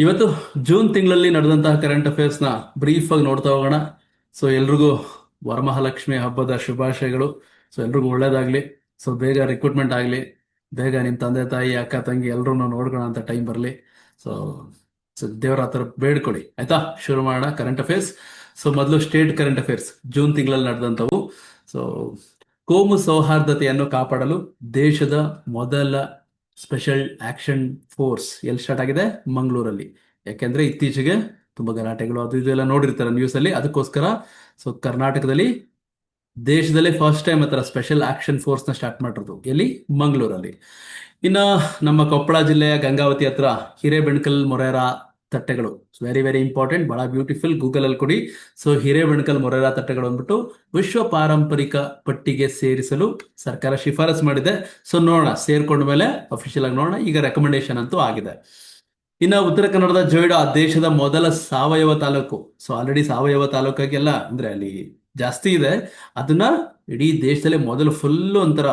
ಇವತ್ತು ಜೂನ್ ತಿಂಗಳಲ್ಲಿ ನಡೆದಂತಹ ಕರೆಂಟ್ ಅಫೇರ್ಸ್ನ ಬ್ರೀಫ್ ಆಗಿ ನೋಡ್ತಾ ಹೋಗೋಣ. ಸೊ ಎಲ್ರಿಗೂ ವರಮಹಾಲಕ್ಷ್ಮಿ ಹಬ್ಬದ ಶುಭಾಶಯಗಳು. ಸೊ ಎಲ್ರಿಗೂ ಒಳ್ಳೇದಾಗ್ಲಿ. ಸೊ ಬೇಗ ರಿಕ್ರೂಟ್ಮೆಂಟ್ ಆಗ್ಲಿ. ಬೇಗ ನಿಮ್ ತಂದೆ, ತಾಯಿ, ಅಕ್ಕ, ತಂಗಿ ಎಲ್ರೂ ನೋಡ್ಕೋಣ ಅಂತ ಟೈಮ್ ಬರಲಿ. ಸೊ ಸೊ ದೇವರ ಹತ್ರ ಬೇಡ್ಕೊಡಿ ಆಯ್ತಾ? ಶುರು ಮಾಡೋಣ. ಕರೆಂಟ್ ಅಫೇರ್ಸ್ ಸೊ ಮೊದಲು ಸ್ಟೇಟ್ ಕರೆಂಟ್ ಅಫೇರ್ಸ್ ಜೂನ್ ತಿಂಗಳಲ್ಲಿ ನಡೆದಂತವು ಸೊ ಕೋಮು ಸೌಹಾರ್ದತೆಯನ್ನು ಕಾಪಾಡಲು ದೇಶದ ಮೊದಲ ಸ್ಪೆಷಲ್ ಆಕ್ಷನ್ ಫೋರ್ಸ್ ಎಲ್ಲಿ ಸ್ಟಾರ್ಟ್ ಆಗಿದೆ? ಮಂಗಳೂರಲ್ಲಿ. ಯಾಕೆಂದ್ರೆ ಇತ್ತೀಚೆಗೆ ತುಂಬಾ ಗಲಾಟೆಗಳು ಅದು ಇದೆಲ್ಲ ನೋಡಿರ್ತಾರೆ ನ್ಯೂಸ್ ಅಲ್ಲಿ. ಅದಕ್ಕೋಸ್ಕರ ಸೊ ಕರ್ನಾಟಕದಲ್ಲಿ ದೇಶದಲ್ಲೇ ಫಸ್ಟ್ ಟೈಮ್ ಹತ್ರ ಸ್ಪೆಷಲ್ ಆಕ್ಷನ್ ಫೋರ್ಸ್ನ ಸ್ಟಾರ್ಟ್ ಮಾಡಿರೋದು. ಎಲ್ಲಿ? ಮಂಗಳೂರಲ್ಲಿ. ಇನ್ನ ನಮ್ಮ ಕೊಪ್ಪಳ ಜಿಲ್ಲೆಯ ಗಂಗಾವತಿ ಹತ್ರ ಹಿರೇಬೆಣಕಲ್ ಮೊರೇರಾ ತಟ್ಟೆಗಳು. ವೆರಿ ವೆರಿ ಇಂಪಾರ್ಟೆಂಟ್ ಬಹಳ ಬ್ಯೂಟಿಫುಲ್ ಗೂಗಲ್ ಅಲ್ಲಿ ಕೊಡಿ ಸೊ ಹಿರೇಬಣಕಲ್ ಮೊರೇರಾ ತಟ್ಟೆಗಳು ಅಂದ್ಬಿಟ್ಟು ವಿಶ್ವ ಪಾರಂಪರಿಕ ಪಟ್ಟಿಗೆ ಸೇರಿಸಲು ಸರ್ಕಾರ ಶಿಫಾರಸ್ ಮಾಡಿದೆ. ಸೊ ನೋಡೋಣ. ಸೇರ್ಕೊಂಡ ಮೇಲೆ ಅಫಿಷಿಯಲ್ ಆಗಿ ನೋಡೋಣ. ಈಗ ರೆಕಮೆಂಡೇಶನ್ ಅಂತೂ ಆಗಿದೆ. ಇನ್ನ ಉತ್ತರ ಕನ್ನಡದ ಜೋಯಿಡಾ ದೇಶದ ಮೊದಲ ಸಾವಯವ ತಾಲೂಕು. ಸೊ ಆಲ್ರೆಡಿ ಸಾವಯವ ತಾಲೂಕಾಗೆಲ್ಲ ಅಂದ್ರೆ ಅಲ್ಲಿ ಜಾಸ್ತಿ ಇದೆ. ಅದನ್ನ ಇಡೀ ದೇಶದಲ್ಲೇ ಮೊದಲು ಫುಲ್ ಒಂಥರ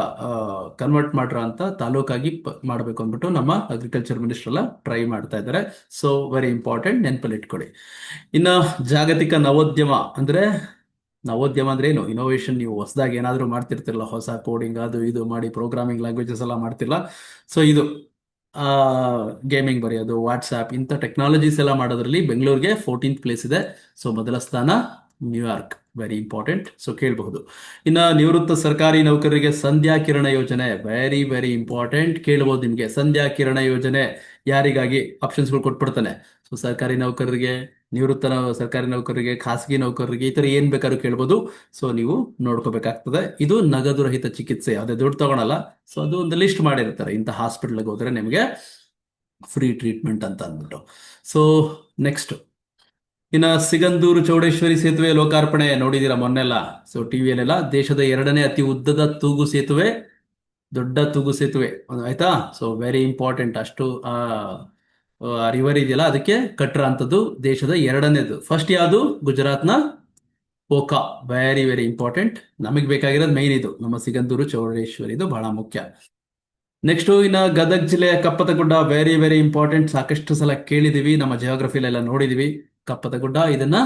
ಕನ್ವರ್ಟ್ ಮಾಡ್ರ ಅಂತ ತಾಲೂಕಾಗಿ ಮಾಡಬೇಕು ಅಂದ್ಬಿಟ್ಟು ನಮ್ಮ ಅಗ್ರಿಕಲ್ಚರ್ ಮಿನಿಸ್ಟರ್ ಎಲ್ಲ ಟ್ರೈ ಮಾಡ್ತಾ ಇದ್ದಾರೆ. ಸೊ ವೆರಿ ಇಂಪಾರ್ಟೆಂಟ್ ನೆನಪಲ್ಲಿ ಇಟ್ಕೊಳ್ಳಿ. ಇನ್ನು ಜಾಗತಿಕ ನವೋದ್ಯಮ ಅಂದ್ರೆ ನವೋದ್ಯಮ ಅಂದ್ರೆ ಏನು? ಇನೋವೇಷನ್ ನೀವು ಹೊಸದಾಗಿ ಏನಾದರೂ ಮಾಡ್ತಿರ್ತಿರಲ್ಲ, ಹೊಸ ಕೋಡಿಂಗ್ ಅದು ಇದು ಮಾಡಿ ಪ್ರೋಗ್ರಾಮಿಂಗ್ ಲ್ಯಾಂಗ್ವೇಜಸ್ ಎಲ್ಲ ಮಾಡ್ತಿರಲ್ಲ ಸೊ ಇದು ಗೇಮಿಂಗ್ ಬರೆಯೋದು ವಾಟ್ಸ್ಆ್ಯಪ್ ಇಂಥ ಟೆಕ್ನಾಲಜೀಸ್ ಎಲ್ಲ ಮಾಡೋದ್ರಲ್ಲಿ ಬೆಂಗಳೂರಿಗೆ ಫೋರ್ಟೀನ್ತ್ ಪ್ಲೇಸ್ ಇದೆ. ಸೊ ಮೊದಲ ಸ್ಥಾನ ನ್ಯೂಯಾರ್ಕ್ ವೆರಿ ಇಂಪಾರ್ಟೆಂಟ್ ಸೊ ಕೇಳಬಹುದು. ಇನ್ನು ನಿವೃತ್ತ ಸರ್ಕಾರಿ ನೌಕರರಿಗೆ ಸಂಧ್ಯಾ ಕಿರಣ ಯೋಜನೆ ವೆರಿ ವೆರಿ ಇಂಪಾರ್ಟೆಂಟ್ ಕೇಳಬಹುದು ನಿಮಗೆ. ಸಂಧ್ಯಾ ಕಿರಣ ಯೋಜನೆ ಯಾರಿಗಾಗಿ ಆಪ್ಷನ್ಸ್ಗಳು ಕೊಟ್ಬಿಡ್ತಾನೆ? ಸೊ ಸರ್ಕಾರಿ ನೌಕರರಿಗೆ, ನಿವೃತ್ತ ಸರ್ಕಾರಿ ನೌಕರರಿಗೆ, ಖಾಸಗಿ ನೌಕರರಿಗೆ ಈ ಥರ ಏನು ಬೇಕಾದ್ರೂ ಕೇಳ್ಬೋದು ಸೊ ನೀವು ನೋಡ್ಕೋಬೇಕಾಗ್ತದೆ. ಇದು ನಗದು ರಹಿತ ಚಿಕಿತ್ಸೆ. ಯಾವುದೇ ದುಡ್ಡು ತಗೊಳಲ್ಲ. ಸೊ ಅದು ಒಂದು ಲಿಸ್ಟ್ ಮಾಡಿರ್ತಾರೆ. ಇಂಥ ಹಾಸ್ಪಿಟ್ಲಿಗೆ ಹೋದ್ರೆ ನಿಮಗೆ ಫ್ರೀ ಟ್ರೀಟ್ಮೆಂಟ್ ಅಂತ ಅಂದ್ಬಿಟ್ಟು. ಸೊ ನೆಕ್ಸ್ಟ್ ಇನ್ನ ಸಿಗಂದೂರು ಚೌಡೇಶ್ವರಿ ಸೇತುವೆ ಲೋಕಾರ್ಪಣೆ ನೋಡಿದೀರಾ ಮೊನ್ನೆಲ್ಲ? ಸೊ ಟಿವಿಯಲ್ಲೆಲ್ಲ ದೇಶದ ಎರಡನೇ ಅತಿ ಉದ್ದದ ತೂಗು ಸೇತುವೆ, ದೊಡ್ಡ ತೂಗು ಸೇತುವೆ. ಆಯ್ತಾ? ಸೊ ವೆರಿ ಇಂಪಾರ್ಟೆಂಟ್ ಅಷ್ಟು, ಆ ರಿವರ್ ಇದೆಯಲ್ಲ, ಅದಕ್ಕೆ ಕಟ್ಟರ ಅಂತದ್ದು ದೇಶದ ಎರಡನೇದು. ಫಸ್ಟ್ ಯಾವುದು? ಗುಜರಾತ್ನ ಓಕಾ ವೆರಿ ವೆರಿ ಇಂಪಾರ್ಟೆಂಟ್ ನಮಗೆ ಬೇಕಾಗಿರೋದು ಮೈನ್ ಇದು. ನಮ್ಮ ಸಿಗಂದೂರು ಚೌಡೇಶ್ವರಿ ಇದು ಬಹಳ ಮುಖ್ಯ. ನೆಕ್ಸ್ಟ್ ಇನ್ನ ಗದಗ್ ಜಿಲ್ಲೆಯ ಕಪ್ಪತಗುಡ್ಡ ವೆರಿ ವೆರಿ ಇಂಪಾರ್ಟೆಂಟ್ ಸಾಕಷ್ಟು ಸಲ ಕೇಳಿದೀವಿ. ನಮ್ಮ ಜಿಯೋಗ್ರಫಿಲೆಲ್ಲ ನೋಡಿದೀವಿ. ಕಪ್ಪತಗುಡ್ಡ ಇದನ್ನ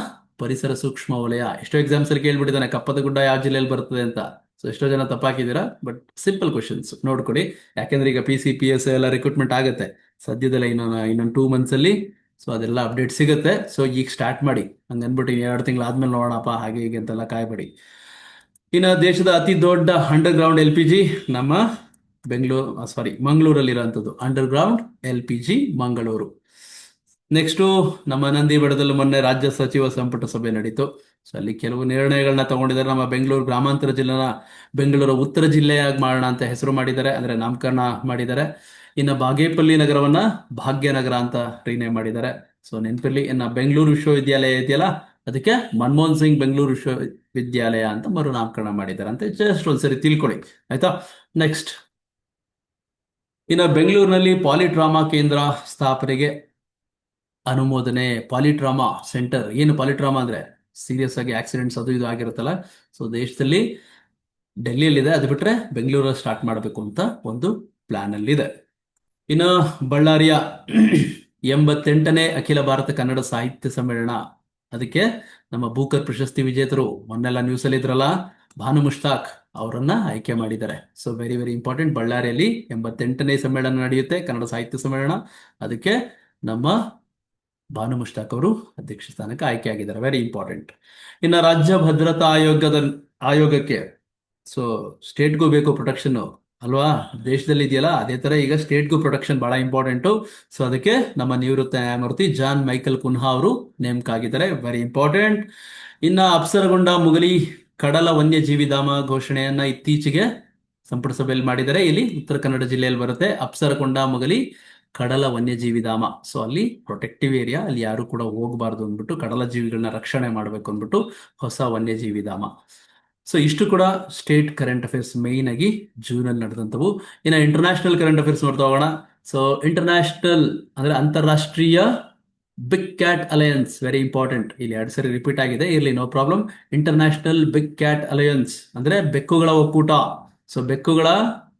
ಪರಿಸರ ಸೂಕ್ಷ್ಮ ವಲಯ, ಎಷ್ಟೋ ಎಕ್ಸಾಮ್ಸ್ ಅಲ್ಲಿ ಕೇಳ್ಬಿಟ್ಟಿದ್ದಾನೆ ಕಪ್ಪತಗುಡ್ಡ ಯಾವ ಜಿಲ್ಲೆಯಲ್ಲಿ ಬರ್ತದೆ ಅಂತ. ಸೊ ಎಷ್ಟೋ ಜನ ತಪ್ಪಾಕಿದ್ದೀರಾ ಬಟ್ ಸಿಂಪಲ್ ಕ್ವಶನ್ಸ್ ನೋಡ್ಕೊಡಿ. ಯಾಕೆಂದ್ರೆ ಈಗ ಪಿ ಸಿ ಪಿ ಎಸ್ ಎಲ್ಲ ರಿಕ್ರೂಟ್ಮೆಂಟ್ ಆಗುತ್ತೆ. ಸದ್ಯದಲ್ಲೇ ಇನ್ನೊಂದು ಇನ್ನೊಂದು ಟೂ ಮಂತ್ಸ್ ಅಲ್ಲಿ ಸೊ ಅದೆಲ್ಲ ಅಪ್ಡೇಟ್ ಸಿಗುತ್ತೆ. ಸೊ ಈಗ ಸ್ಟಾರ್ಟ್ ಮಾಡಿ. ಹಂಗ ಅನ್ಬಿಟ್ಟು ಇನ್ನು ಎರಡು ತಿಂಗಳು ಆದ್ಮೇಲೆ ನೋಡೋಣಪ್ಪ, ಹಾಗೆ ಹೀಗೆ ಅಂತೆಲ್ಲ ಕಾಯ್ಬೇಡಿ. ಇನ್ನು ದೇಶದ ಅತಿ ದೊಡ್ಡ underground L P G ನಮ್ಮ Bengaluru sorry ಮಂಗಳೂರಲ್ಲಿರುವಂಥದ್ದು underground L P G Mangaluru. Next ನಮ್ಮ ನಂದಿ ಬೆಟ್ಟದಲ್ಲಿ ಮೊನ್ನೆ ರಾಜ್ಯ ಸಚಿವ ಸಂಪುಟ ಸಭೆ ನಡೀತು. ಸೊ ಅಲ್ಲಿ ಕೆಲವು ನಿರ್ಣಯಗಳನ್ನ ತಗೊಂಡಿದ್ದಾರೆ. ನಮ್ಮ ಬೆಂಗಳೂರು ಗ್ರಾಮಾಂತರ ಜಿಲ್ಲೆನ ಬೆಂಗಳೂರು ಉತ್ತರ ಜಿಲ್ಲೆಯಾಗಿ ಮಾಡೋಣ ಅಂತ ಹೆಸರು ಮಾಡಿದ್ದಾರೆ. ಅಂದ್ರೆ ನಾಮಕರಣ ಮಾಡಿದ್ದಾರೆ. ಇನ್ನು ಬಾಗೇಪಲ್ಲಿ ನಗರವನ್ನ ಭಾಗ್ಯನಗರ ಅಂತ ರಿನೇಮ್ ಮಾಡಿದ್ದಾರೆ. ಸೊ ನೆನಪಿರ್ಲಿ, ಇನ್ನು ಬೆಂಗಳೂರು ವಿಶ್ವವಿದ್ಯಾಲಯ ಇದೆಯಲ್ಲ? ಅದಕ್ಕೆ ಮನಮೋಹನ್ ಸಿಂಗ್ ಬೆಂಗಳೂರು ವಿಶ್ವವಿದ್ಯಾಲಯ ಅಂತ ಮರು ನಾಮಕರಣ ಮಾಡಿದ್ದಾರೆ ಅಂತ ಜಸ್ಟ್ ಒಂದ್ಸರಿ ತಿಳ್ಕೊಳ್ಳಿ. ಆಯ್ತಾ? ನೆಕ್ಸ್ಟ್ ಇನ್ನು ಬೆಂಗಳೂರಿನಲ್ಲಿ ಪಾಲಿಟ್ರಾಮಾ ಕೇಂದ್ರ ಸ್ಥಾಪನೆಗೆ ಅನುಮೋದನೆ ಪಾಲಿಟ್ರಾಮಾ ಸೆಂಟರ್ ಏನು ಪಾಲಿಟ್ರಾಮಾ ಅಂದ್ರೆ? ಸೀರಿಯಸ್ ಆಗಿ ಆಕ್ಸಿಡೆಂಟ್ಸ್ ಅದು ಇದು ಆಗಿರುತ್ತಲ್ಲ. ಸೊ ದೇಶದಲ್ಲಿ ಡೆಲ್ಲಿಯಲ್ಲಿದೆ. ಅದು ಬಿಟ್ರೆ ಬೆಂಗಳೂರಲ್ಲಿ ಸ್ಟಾರ್ಟ್ ಮಾಡಬೇಕು ಅಂತ ಒಂದು ಪ್ಲಾನ್ ಅಲ್ಲಿದೆ. ಇನ್ನು ಬಳ್ಳಾರಿಯ ಎಂಬತ್ತೆಂಟನೇ ಅಖಿಲ ಭಾರತ ಕನ್ನಡ ಸಾಹಿತ್ಯ ಸಮ್ಮೇಳನ. ಅದಕ್ಕೆ ನಮ್ಮ ಬೂಕರ್ ಪ್ರಶಸ್ತಿ ವಿಜೇತರು ಮೊನ್ನೆಲ್ಲ ನ್ಯೂಸ್ ಅಲ್ಲಿ ಇದ್ರಲ್ಲ, ಭಾನು ಮುಷ್ತಾಕ್ ಅವರನ್ನ ಆಯ್ಕೆ ಮಾಡಿದ್ದಾರೆ. ಸೊ ವೆರಿ ವೆರಿ ಇಂಪಾರ್ಟೆಂಟ್ ಬಳ್ಳಾರಿಯಲ್ಲಿ ಎಂಬತ್ತೆಂಟನೇ ಸಮ್ಮೇಳನ ನಡೆಯುತ್ತೆ, ಕನ್ನಡ ಸಾಹಿತ್ಯ ಸಮ್ಮೇಳನ. ಅದಕ್ಕೆ ನಮ್ಮ ಭಾನು ಮುಷ್ತಾಕ್ ಅವರು ಅಧ್ಯಕ್ಷ ಸ್ಥಾನಕ್ಕೆ ಆಯ್ಕೆ ಆಗಿದ್ದಾರೆ ವೆರಿ ಇಂಪಾರ್ಟೆಂಟ್ ಇನ್ನು ರಾಜ್ಯ ಭದ್ರತಾ ಆಯೋಗದ, ಆಯೋಗಕ್ಕೆ ಸೊ ಸ್ಟೇಟ್ಗೂ ಬೇಕು ಪ್ರೊಟೆಕ್ಷನ್ ಅಲ್ವಾ? ದೇಶದಲ್ಲಿ ಇದೆಯಲ್ಲ, ಅದೇ ತರ ಈಗ ಸ್ಟೇಟ್ಗೂ ಪ್ರೊಟೆಕ್ಷನ್ ಬಹಳ ಇಂಪಾರ್ಟೆಂಟು ಸೊ ಅದಕ್ಕೆ ನಮ್ಮ ನಿವೃತ್ತ ನ್ಯಾಯಮೂರ್ತಿ ಜಾನ್ ಮೈಕಲ್ ಕುನ್ಹಾ ಅವರು ನೇಮಕ ಆಗಿದ್ದಾರೆ ವೆರಿ ಇಂಪಾರ್ಟೆಂಟ್ ಇನ್ನ ಅಪ್ಸರಗೊಂಡ ಮುಗಲಿ ಕಡಲ ವನ್ಯಜೀವಿ ಧಾಮ ಘೋಷಣೆಯನ್ನ ಇತ್ತೀಚೆಗೆ ಸಂಪುಟ ಸಭೆಯಲ್ಲಿ ಮಾಡಿದ್ದಾರೆ. ಇಲ್ಲಿ ಉತ್ತರ ಕನ್ನಡ ಜಿಲ್ಲೆಯಲ್ಲಿ ಬರುತ್ತೆ. ಅಪ್ಸರಕೊಂಡ ಮುಗಲಿ ಕಡಲ ವನ್ಯಜೀವಿಧಾಮ. ಸೊ ಅಲ್ಲಿ ಪ್ರೊಟೆಕ್ಟಿವ್ ಏರಿಯಾ ಅಲ್ಲಿ ಯಾರು ಕೂಡ ಹೋಗಬಾರ್ದು ಅಂದ್ಬಿಟ್ಟು ಕಡಲ ಜೀವಿಗಳನ್ನ ರಕ್ಷಣೆ ಮಾಡಬೇಕು ಅಂದ್ಬಿಟ್ಟು ಹೊಸ ವನ್ಯಜೀವಿಧಾಮ. ಸೊ ಇಷ್ಟು ಕೂಡ ಸ್ಟೇಟ್ ಕರೆಂಟ್ ಅಫೇರ್ಸ್ ಮೇಯ್ನ್ ಆಗಿ ಜೂನ್ ಅಲ್ಲಿ ನಡೆದಂತವು ಇನ್ನು ಇಂಟರ್ನ್ಯಾಷನಲ್ ಕರೆಂಟ್ ಅಫೇರ್ಸ್ ನೋಡ್ತಾ ಹೋಗೋಣ. ಸೊ ಇಂಟರ್ನ್ಯಾಷನಲ್ ಅಂದ್ರೆ ಅಂತಾರಾಷ್ಟ್ರೀಯ big cat alliance very important ಇಲ್ಲಿ ಎರಡು ಸರಿ ರಿಪೀಟ್ ಆಗಿದೆ, ಇರ್ಲಿ no problem international big cat alliance ಅಂದ್ರೆ ಬೆಕ್ಕುಗಳ ಒಕ್ಕೂಟ. ಸೊ ಬೆಕ್ಕುಗಳ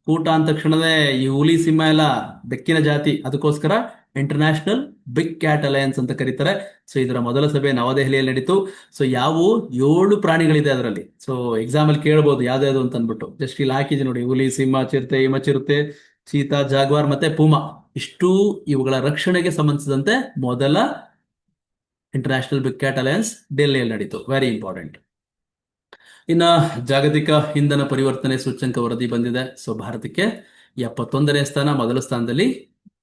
ಕೂಟ ಅಂದ ತಕ್ಷಣವೇ ಈ ಹುಲಿ ಸಿಂಹ ಎಲ್ಲ ಬೆಕ್ಕಿನ ಜಾತಿ, ಅದಕ್ಕೋಸ್ಕರ ಇಂಟರ್ನ್ಯಾಷನಲ್ ಬಿಗ್ ಕ್ಯಾಟ್ ಅಲಯನ್ಸ್ ಅಂತ ಕರೀತಾರೆ. ಸೊ ಇದರ ಮೊದಲ ಸಭೆ ನವದೆಹಲಿಯಲ್ಲಿ ನಡೀತು. ಸೊ ಯಾವ ಏಳು ಪ್ರಾಣಿಗಳಿದೆ ಅದರಲ್ಲಿ. ಸೊ ಎಕ್ಸಾಮ್ ಅಲ್ಲಿ ಕೇಳ್ಬೋದು ಯಾವ್ದಾವ್ದು ಅಂತ ಅಂದ್ಬಿಟ್ಟು. ಜಸ್ಟ್ ಇಲ್ಲಿ ಹಾಕಿದ್ವಿ ನೋಡಿ. ಹುಲಿ, ಸಿಂಹ, ಚಿರತೆ ಹಿಮ ಚಿರತೆ ಚೀತಾ, ಜಾಗ್ವಾರ್ ಮತ್ತೆ ಪೂಮಾ. ಇಷ್ಟು ಇವುಗಳ ರಕ್ಷಣೆಗೆ ಸಂಬಂಧಿಸಿದಂತೆ ಮೊದಲ ಇಂಟರ್ನ್ಯಾಷನಲ್ ಬಿಗ್ ಕ್ಯಾಟ್ ಅಲಯನ್ಸ್ ಡೆಲ್ಲಿಯಲ್ಲಿ ನಡೀತು. ವೆರಿ ಇಂಪಾರ್ಟೆಂಟ್ ಇನ್ನ ಜಾಗತಿಕ ಇಂಧನ ಪರಿವರ್ತನೆ ಸೂಚ್ಯಂಕ ವರದಿ ಬಂದಿದೆ. ಸೊ ಭಾರತಕ್ಕೆ ಎಪ್ಪತ್ತೊಂದನೇ ಸ್ಥಾನ, ಮೊದಲ ಸ್ಥಾನದಲ್ಲಿ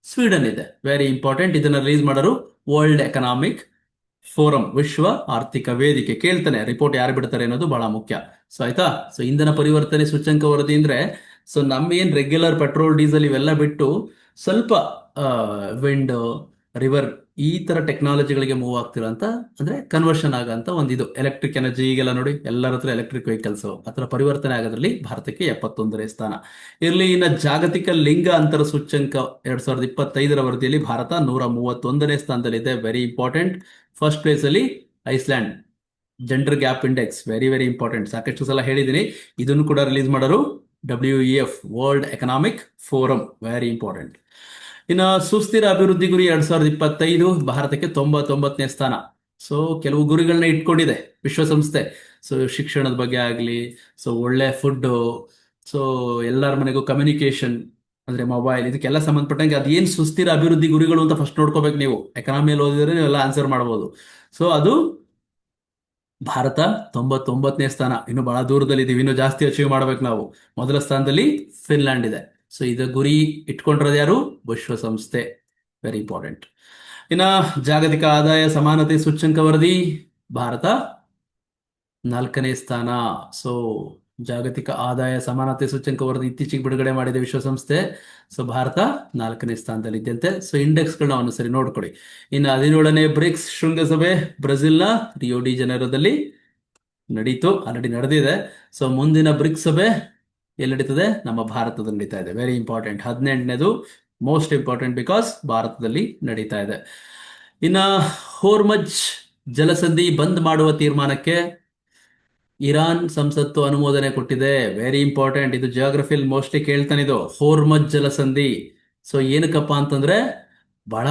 ಸ್ವೀಡನ್ ಇದೆ. ವೆರಿ ಇಂಪಾರ್ಟೆಂಟ್ ಇದನ್ನ ರಿಲೀಸ್ ಮಾಡೋರು ವರ್ಲ್ಡ್ ಎಕನಾಮಿಕ್ ಫೋರಂ ವಿಶ್ವ ಆರ್ಥಿಕ ವೇದಿಕೆ ಕೇಳ್ತಾನೆ. ರಿಪೋರ್ಟ್ ಯಾರು ಬಿಡ್ತಾರೆ ಅನ್ನೋದು ಬಹಳ ಮುಖ್ಯ. ಸೊ ಆಯ್ತಾ? ಸೊ ಇಂಧನ ಪರಿವರ್ತನೆ ಸೂಚ್ಯಂಕ ವರದಿ ಅಂದ್ರೆ ಸೊ ನಮ್ಮ ಏನ್ ರೆಗ್ಯುಲರ್ ಪೆಟ್ರೋಲ್ ಡೀಸೆಲ್ ಇವೆಲ್ಲ ಬಿಟ್ಟು ಸ್ವಲ್ಪ ವಿಂಡ್ ರಿವರ್ ಈ ತರ ಟೆಕ್ನಾಲಜಿಗಳಿಗೆ ಮೂವ್ ಆಗ್ತಿರೋ ಅಂತ ಅಂದ್ರೆ ಕನ್ವರ್ಷನ್ ಆಗಂತ ಒಂದು ಇದು ಎಲೆಕ್ಟ್ರಿಕ್ ಎನರ್ಜಿ ಈಗೆಲ್ಲ ನೋಡಿ, ಎಲ್ಲರ ಹತ್ರ ಎಲೆಕ್ಟ್ರಿಕ್ ವೆಹಿಕಲ್ಸ್ ಆತರ ಪರಿವರ್ತನೆ ಆಗೋದ್ರಲ್ಲಿ ಭಾರತಕ್ಕೆ ಎಪ್ಪತ್ತೊಂದನೇ ಸ್ಥಾನ. ಇರ್ಲಿ, ಇನ್ನ ಜಾಗತಿಕ ಲಿಂಗ ಅಂತರ ಸೂಚ್ಯಂಕ ಎರಡ್ ಸಾವಿರದ ಇಪ್ಪತ್ತೈದರ ವರದಿಯಲ್ಲಿ ಭಾರತ ನೂರ ಮೂವತ್ತೊಂದನೇ ಸ್ಥಾನದಲ್ಲಿದೆ. ವೆರಿ ಇಂಪಾರ್ಟೆಂಟ್ ಫಸ್ಟ್ ಪ್ಲೇಸ್ ಅಲ್ಲಿ Iceland gender gap index very very important ಸಾಕಷ್ಟು ಸಲ ಹೇಳಿದ್ದೀನಿ. ಇದನ್ನು ಕೂಡ ರಿಲೀಸ್ ಮಾಡೋರು W E F World Economic Forum very important ಇನ್ನು ಸುಸ್ಥಿರ ಅಭಿವೃದ್ಧಿ ಗುರಿ ಎರಡ್ ಸಾವಿರದ ಇಪ್ಪತ್ತೈದು, ಭಾರತಕ್ಕೆ ತೊಂಬತ್ತೊಂಬತ್ತನೇ ಸ್ಥಾನ. ಸೊ ಕೆಲವು ಗುರಿಗಳನ್ನ ಇಟ್ಕೊಂಡಿದೆ ವಿಶ್ವಸಂಸ್ಥೆ. ಸೊ ಶಿಕ್ಷಣದ ಬಗ್ಗೆ ಆಗಲಿ ಸೊ ಒಳ್ಳೆ ಫುಡ್ಡು ಸೊ ಎಲ್ಲರ ಮನೆಗೂ ಕಮ್ಯುನಿಕೇಶನ್ ಅಂದ್ರೆ ಮೊಬೈಲ್ ಇದಕ್ಕೆಲ್ಲ ಸಂಬಂಧಪಟ್ಟಂಗೆ ಅದೇನು ಸುಸ್ಥಿರ ಅಭಿವೃದ್ಧಿ ಗುರಿಗಳು ಅಂತ ಫಸ್ಟ್ ನೋಡ್ಕೋಬೇಕು ನೀವು. ಎಕನಾಮಿಯಲ್ಲಿ ಓದಿದ್ರೆ ನೀವೆಲ್ಲ ಆನ್ಸರ್ ಮಾಡ್ಬೋದು. ಸೊ ಅದು ಭಾರತ ತೊಂಬತ್ತೊಂಬತ್ತನೇ ಸ್ಥಾನ. ಇನ್ನು ಬಹಳ ದೂರದಲ್ಲಿ ಇದೀವಿ ಇನ್ನು ಜಾಸ್ತಿ ಅಚೀವ್ ಮಾಡ್ಬೇಕು ನಾವು. ಮೊದಲ ಸ್ಥಾನದಲ್ಲಿ ಫಿನ್ಲ್ಯಾಂಡ್ ಇದೆ. ಸೊ ಇದು ಗುರಿ ಇಟ್ಕೊಂಡಿರೋದು ಯಾರು? ವಿಶ್ವಸಂಸ್ಥೆ. ವೆರಿ ಇಂಪಾರ್ಟೆಂಟ್ ಇನ್ನ ಜಾಗತಿಕ ಆದಾಯ ಸಮಾನತೆ ಸೂಚ್ಯಂಕ ವರದಿ, ಭಾರತ ನಾಲ್ಕನೇ ಸ್ಥಾನ. ಸೊ ಜಾಗತಿಕ ಆದಾಯ ಸಮಾನತೆ ಸೂಚ್ಯಂಕ ವರದಿ ಇತ್ತೀಚೆಗೆ ಬಿಡುಗಡೆ ಮಾಡಿದೆ ವಿಶ್ವಸಂಸ್ಥೆ. ಸೊ ಭಾರತ ನಾಲ್ಕನೇ ಸ್ಥಾನದಲ್ಲಿ ಇದ್ದಂತೆ ಸೊ ಇಂಡೆಕ್ಸ್ಗಳನ್ನ ಒಂದ್ಸರಿ ನೋಡ್ಕೊಳ್ಳಿ. ಇನ್ನು ಹದಿನೇಳನೇ ಬ್ರಿಕ್ಸ್ ಶೃಂಗಸಭೆ ಬ್ರೆಜಿಲ್ನ ರಿಯೋ ಡಿ ಜನರದಲ್ಲಿ ನಡೀತು. ಆಲ್ರೆಡಿ ನಡೆದಿದೆ. ಸೊ ಮುಂದಿನ ಬ್ರಿಕ್ಸ್ ಸಭೆ ಎಲ್ಲಿ ನಡೀತದೆ ನಮ್ಮ ಭಾರತದಲ್ಲಿ ನಡೀತಾ ಇದೆ. ವೆರಿ ಇಂಪಾರ್ಟೆಂಟ್ ಹದಿನೆಂಟನೇದು ಮೋಸ್ಟ್ ಇಂಪಾರ್ಟೆಂಟ್ ಬಿಕಾಸ್ ಭಾರತದಲ್ಲಿ ನಡೀತಾ ಇದೆ. ಇನ್ನ ಹೋರ್ಮಜ್ ಜಲಸಂಧಿ ಬಂದ್ ಮಾಡುವ ತೀರ್ಮಾನಕ್ಕೆ ಇರಾನ್ ಸಂಸತ್ತು ಅನುಮೋದನೆ ಕೊಟ್ಟಿದೆ. ವೆರಿ ಇಂಪಾರ್ಟೆಂಟ್ ಇದು ಜಿಯೋಗ್ರಫಿಲ್ ಮೋಸ್ಟ್ಲಿ ಕೇಳ್ತಾನೆ ಇದು. ಹೋರ್ಮಜ್ ಜಲಸಂಧಿ. ಸೊ ಏನಕ್ಕಪ್ಪ ಅಂತಂದ್ರೆ ಬಹಳ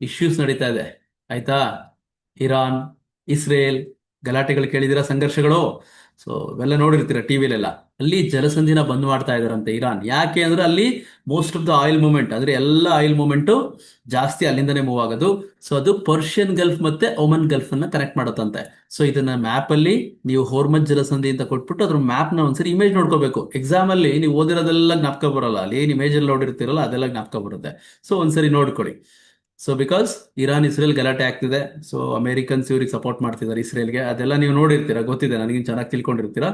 ಇಶ್ಯೂಸ್ ನಡೀತಾ ಇದೆ. ಆಯ್ತಾ? ಇರಾನ್, ಇಸ್ರೇಲ್ ಗಲಾಟೆಗಳು ಕೇಳಿದಿರ ಸಂಘರ್ಷಗಳು? ಸೊ ಇವೆಲ್ಲ ನೋಡಿರ್ತೀರ ಟಿವಿಲೆಲ್ಲ ಅಲ್ಲಿ ಜಲಸಂಧಿನ ಬಂದ್ ಮಾಡ್ತಾ ಇದಾರಂತೆ ಇರಾನ್. ಯಾಕೆ ಅಂದ್ರೆ ಅಲ್ಲಿ most of the oil movement ಅಂದ್ರೆ ಎಲ್ಲ ಆಯಿಲ್ ಮೂವ್ಮೆಂಟ್ ಜಾಸ್ತಿ ಅಲ್ಲಿಂದನೇ ಮೂವ್ ಆಗೋದು. ಸೊ ಅದು ಪರ್ಷಿಯನ್ ಗಲ್ಫ್ ಮತ್ತೆ ಒಮನ್ ಗಲ್ಫ್ ಅನ್ನ ಕನೆಕ್ಟ್ ಮಾಡುತ್ತಂತೆ. ಸೊ ಇದನ್ನ ಮ್ಯಾಪ್ ಅಲ್ಲಿ ನೀವು ಹೋರ್ಮಜ್ ಜಲಸಂಧಿ ಅಂತ ಕೊಟ್ಬಿಟ್ಟು ಅದ್ರ ಮ್ಯಾಪ್ನ ಒಂದ್ಸರಿ ಇಮೇಜ್ ನೋಡ್ಕೋಬೇಕು. ಎಕ್ಸಾಮ್ ಅಲ್ಲಿ ನೀವು ಓದಿರೋದೆಲ್ಲ ಜ್ಞಾಪಕ ಬರಲ್ಲ. ಅಲ್ಲಿ ಏನ್ ಇಮೇಜ್ ಅಲ್ಲಿ ನೋಡಿರ್ತೀರಲ್ಲ ಅದೆಲ್ಲ ಜ್ಞಾಪಕ ಬರುತ್ತೆ. ಸೊ ಒಂದ್ಸರಿ ನೋಡ್ಕೊಳ್ಳಿ ಸೊ ಬಿಕಾಸ್ ಇರಾನ್ ಇಸ್ರೇಲ್ ಗಲಾಟೆ ಆಗ್ತಿದೆ ಸೊ ಅಮೆರಿಕನ್ಸ್ ಇವ್ರಿಗೆ ಸಪೋರ್ಟ್ ಮಾಡ್ತಿದ್ದಾರೆ ಇಸ್ರೇಲ್ಗೆ. ಅದೆಲ್ಲ ನೀವು ನೋಡಿರ್ತೀರಾ, ಗೊತ್ತಿದೆ, ನನಗಿನ್ ಚೆನ್ನಾಗಿ ತಿಳ್ಕೊಂಡಿರ್ತೀರಾ?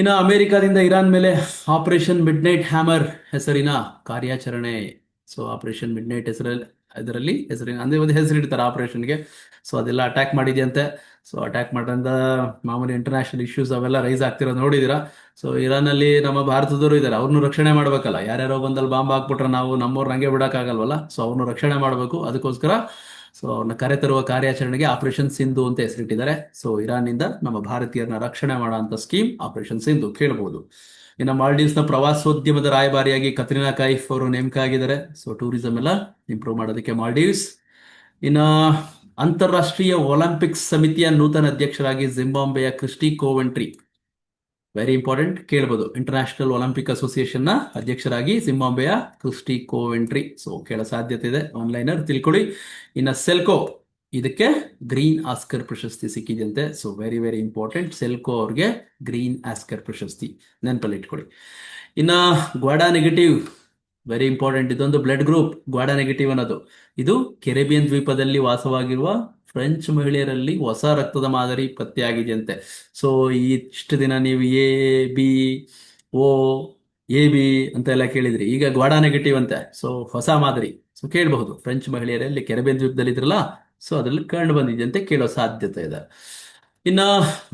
ಇನ್ನು ಅಮೆರಿಕಾದಿಂದ ಇರಾನ್ ಮೇಲೆ ಆಪರೇಷನ್ ಮಿಡ್ ನೈಟ್ ಹ್ಯಾಮರ್ ಹೆಸರಿನ ಕಾರ್ಯಾಚರಣೆ. ಸೊ ಆಪರೇಷನ್ ಮಿಡ್ ನೈಟ್ ಹೆಸರಲ್ಲಿ, ಇದರಲ್ಲಿ ಹೆಸರಿನ, ಅಂದ್ರೆ ಒಂದು ಹೆಸರಿಡ್ತಾರೆ ಆಪರೇಷನ್ಗೆ ಸೊ ಅದೆಲ್ಲ ಅಟ್ಯಾಕ್ ಮಾಡಿದ್ಯಂತೆ. ಸೊ ಅಟ್ಯಾಕ್ ಮಾಡಿದ ಮಾಮೂಲಿ ಇಂಟರ್ನ್ಯಾಷನಲ್ ಇಶ್ಯೂಸ್ ಅವೆಲ್ಲ ರೈಸ್ ಆಗ್ತಿರೋದು ನೋಡಿದಿರಾ? ಸೊ ಇರಾನ್ ಅಲ್ಲಿ ನಮ್ಮ ಭಾರತದವರು ಇದ್ದಾರೆ. ಅವ್ರನ್ನ ರಕ್ಷಣೆ ಮಾಡ್ಬೇಕಲ್ಲ. ಯಾರ್ಯಾರೋ ಬಂದಲ್ಲಿ ಬಾಂಬ್ ಹಾಕ್ಬಿಟ್ರೆ ನಾವು ನಮ್ಮವ್ರ ಹಂಗೆ ಬಿಡೋಕ್ಕಾಗಲ್ವಲ್ಲ? ಸೊ ಅವ್ರನ್ನ ರಕ್ಷಣೆ ಮಾಡಬೇಕು. ಅದಕ್ಕೋಸ್ಕರ ಸೊ ಅವ್ರನ್ನ ಕರೆತರುವ ಕಾರ್ಯಾಚರಣೆಗೆ ಆಪರೇಷನ್ ಸಿಂಧು ಅಂತ ಹೆಸರಿಟ್ಟಿದ್ದಾರೆ. ಸೊ ಇರಾನ್ನಿಂದ ನಮ್ಮ ಭಾರತೀಯರನ್ನ ರಕ್ಷಣೆ ಮಾಡುವಂತ ಸ್ಕೀಮ್ ಆಪರೇಷನ್ ಸಿಂಧು ಕೇಳಬಹುದು ಇನ್ನು ಮಾಲ್ಡೀವ್ಸ್ನ ಪ್ರವಾಸೋದ್ಯಮದ ರಾಯಭಾರಿಯಾಗಿ ಕತ್ರಿನಾ ಕೈಫ್ ಅವರು ನೇಮಕ ಆಗಿದ್ದಾರೆ ಸೊ ಟೂರಿಸಂ ಎಲ್ಲ ಇಂಪ್ರೂವ್ ಮಾಡೋದಕ್ಕೆ ಮಾಲ್ಡೀವ್ಸ್ ಇನ್ನ ಅಂತಾರಾಷ್ಟ್ರೀಯ ಒಲಿಂಪಿಕ್ಸ್ ಸಮಿತಿಯ ನೂತನ ಅಧ್ಯಕ್ಷರಾಗಿ ಜಿಂಬಾಂಬೆಯ ಕ್ರಿಸ್ಟಿ ಕೋವೆಂಟ್ರಿ ವೆರಿ ಇಂಪಾರ್ಟೆಂಟ್ ಕೇಳಬಹುದು ಇಂಟರ್ನ್ಯಾಷನಲ್ ಒಲಿಂಪಿಕ್ ಅಸೋಸಿಯೇಷನ್ನ ಅಧ್ಯಕ್ಷರಾಗಿ ಸಿಂಬಾಂಬೆಯ ಕ್ರಿಸ್ಟಿ ಕೋವೆಂಟ್ರಿ ಸೊ ಕೇಳೋ ಸಾಧ್ಯತೆ ಇದೆ. ಆನ್ಲೈನರ್ ತಿಳ್ಕೊಳ್ಳಿ. ಇನ್ನ ಸೆಲ್ಕೋ ಇದಕ್ಕೆ ಗ್ರೀನ್ ಆಸ್ಕರ್ ಪ್ರಶಸ್ತಿ ಸಿಕ್ಕಿದೆಯಂತೆ. So very very important Selco ಅವ್ರಿಗೆ ಗ್ರೀನ್ ಆಸ್ಕರ್ ಪ್ರಶಸ್ತಿ. ನೆನಪಲ್ಲಿ ಇಟ್ಕೊಳ್ಳಿ ಇನ್ನ ಗ್ವಾಡಾ ನೆಗೆಟಿವ್ ವೆರಿ ಇಂಪಾರ್ಟೆಂಟ್ ಇದೊಂದು ಬ್ಲಡ್ ಗ್ರೂಪ್ ಗ್ವಾಡಾ ನೆಗೆಟಿವ್ ಅನ್ನೋದು. ಇದು ಕೆರೆಬಿಯನ್ ದ್ವೀಪದಲ್ಲಿ ವಾಸವಾಗಿರುವ ಫ್ರೆಂಚ್ ಮಹಿಳೆಯರಲ್ಲಿ ಹೊಸ ರಕ್ತದ ಮಾದರಿ ಪತ್ತೆಯಾಗಿದೆಯಂತೆ. ಸೊ ಇಷ್ಟು ದಿನ ನೀವು A B O A B ಅಂತ ಎಲ್ಲ ಕೇಳಿದ್ರಿ. ಈಗ ಗ್ವಾಡಾ ನೆಗೆಟಿವ್ ಅಂತೆ. ಸೊ ಹೊಸ ಮಾದರಿ. ಸೊ ಕೇಳಬಹುದು. ಫ್ರೆಂಚ್ ಮಹಿಳೆಯರಲ್ಲಿ ಕೆರೆಬಿಯನ್ ದ್ವೀಪದಲ್ಲಿ ಇದ್ರಲ್ಲ ಸೊ ಅದರಲ್ಲಿ ಕಂಡು ಬಂದಿದೆಯಂತೆ, ಕೇಳೋ ಸಾಧ್ಯತೆ ಇದೆ. ಇನ್ನ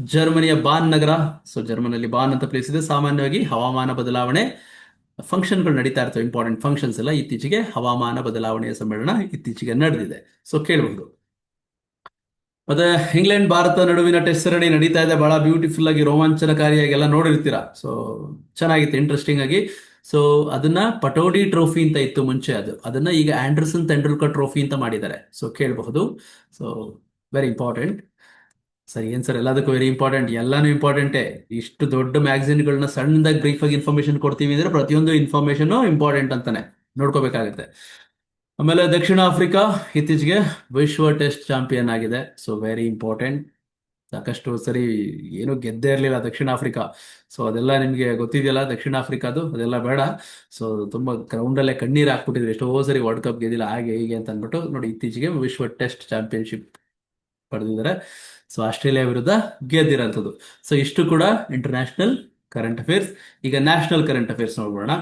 ಜರ್ಮನಿಯ ಬಾನ್ ನಗರ. ಸೊ ಜರ್ಮನಿಯಲ್ಲಿ ಬಾನ್ ಅಂತ ಪ್ಲೇಸ್ ಇದೆ. ಸಾಮಾನ್ಯವಾಗಿ ಹವಾಮಾನ ಬದಲಾವಣೆ ಫಂಕ್ಷನ್ಗಳು ನಡೀತಾ ಇರ್ತವೆ ಇಂಪಾರ್ಟೆಂಟ್ ಫಂಕ್ಷನ್ಸ್ ಎಲ್ಲ ಇತ್ತೀಚೆಗೆ ಹವಾಮಾನ ಬದಲಾವಣೆಯ ಸಮ್ಮೇಳನ ಇತ್ತೀಚೆಗೆ ನಡೆದಿದೆ. ಸೊ ಕೇಳಬಹುದು. ಮತ್ತೆ ಇಂಗ್ಲೆಂಡ್, ಭಾರತ ನಡುವಿನ ಟೆಸ್ಟ್ ಸರಣಿ ನಡೀತಾ ಇದೆ. ಬಹಳ ಬ್ಯೂಟಿಫುಲ್ ಆಗಿ ರೋಮಾಂಚನಕಾರಿಯಾಗಿ ಎಲ್ಲ ನೋಡಿರ್ತೀರ? ಸೊ ಚೆನ್ನಾಗಿತ್ತು ಇಂಟ್ರೆಸ್ಟಿಂಗ್ ಆಗಿ. ಸೊ ಅದನ್ನ ಪಟೋಡಿ ಟ್ರೋಫಿ ಅಂತ ಇತ್ತು ಮುಂಚೆ ಅದು. ಅದನ್ನ ಈಗ ಆಂಡರ್ಸನ್ ತೆಂಡೂಲ್ಕರ್ ಟ್ರೋಫಿ ಅಂತ ಮಾಡಿದ್ದಾರೆ. ಸೊ ಕೇಳಬಹುದು. ಸೊ ವೆರಿ ಇಂಪಾರ್ಟೆಂಟ್ ಸರಿ, ಏನ್ ಸರ್? ಎಲ್ಲದಕ್ಕೂ ವೆರಿ ಇಂಪಾರ್ಟೆಂಟ್ ಎಲ್ಲಾನು ಇಂಪಾರ್ಟೆಂಟೇ ಇಷ್ಟು ದೊಡ್ಡ ಮ್ಯಾಗಝಿನ್ಗಳನ್ನ ಸಣ್ಣದಾಗಿ ಬ್ರೀಫ್ ಆಗಿ ಇನ್ಫಾರ್ಮೇಶನ್ ಕೊಡ್ತೀವಿ ಅಂದ್ರೆ ಪ್ರತಿಯೊಂದು ಇನ್ಫಾರ್ಮೇಶನ್ ಇಂಪಾರ್ಟೆಂಟ್ ಅಂತಾನೆ. ನೋಡ್ಕೋಬೇಕಾಗುತ್ತೆ. ಆಮೇಲೆ ದಕ್ಷಿಣ ಆಫ್ರಿಕಾ ಇತ್ತೀಚೆಗೆ ವಿಶ್ವ ಟೆಸ್ಟ್ ಚಾಂಪಿಯನ್ ಆಗಿದೆ. ಸೊ ವೆರಿ ಇಂಪಾರ್ಟೆಂಟ್ ಸಾಕಷ್ಟು ಸರಿ ಏನು ಗೆದ್ದೇ ಇರಲಿಲ್ಲ ದಕ್ಷಿಣ ಆಫ್ರಿಕಾ. ಸೊ ಅದೆಲ್ಲ ನಿಮಗೆ ಗೊತ್ತಿದೆಯಲ್ಲ, ದಕ್ಷಿಣ ಆಫ್ರಿಕಾದು? ಅದೆಲ್ಲ ಬೇಡ. ಸೊ ತುಂಬ ಗ್ರೌಂಡಲ್ಲೇ ಕಣ್ಣೀರು ಹಾಕ್ಬಿಟ್ಟಿದ್ರು. ಎಷ್ಟೋ ಸರಿ ವರ್ಲ್ಡ್ ಕಪ್ ಗೆದ್ದಿಲ್ಲ, ಹಾಗೆ ಹೀಗೆ ಅಂತ ಅಂದ್ಬಿಟ್ಟು ನೋಡಿ ಇತ್ತೀಚೆಗೆ ವಿಶ್ವ ಟೆಸ್ಟ್ ಚಾಂಪಿಯನ್ಶಿಪ್ ಪಡೆದಿದ್ದಾರೆ. ಸೊ ಆಸ್ಟ್ರೇಲಿಯಾ ವಿರುದ್ಧ ಗೆದ್ದಿರೋಂಥದ್ದು. ಸೊ ಇಷ್ಟು ಕೂಡ ಇಂಟರ್ನ್ಯಾಷನಲ್ ಕರೆಂಟ್ ಅಫೇರ್ಸ್ ಈಗ ನ್ಯಾಷನಲ್ ಕರೆಂಟ್ ಅಫೇರ್ಸ್ ನೋಡೋಣ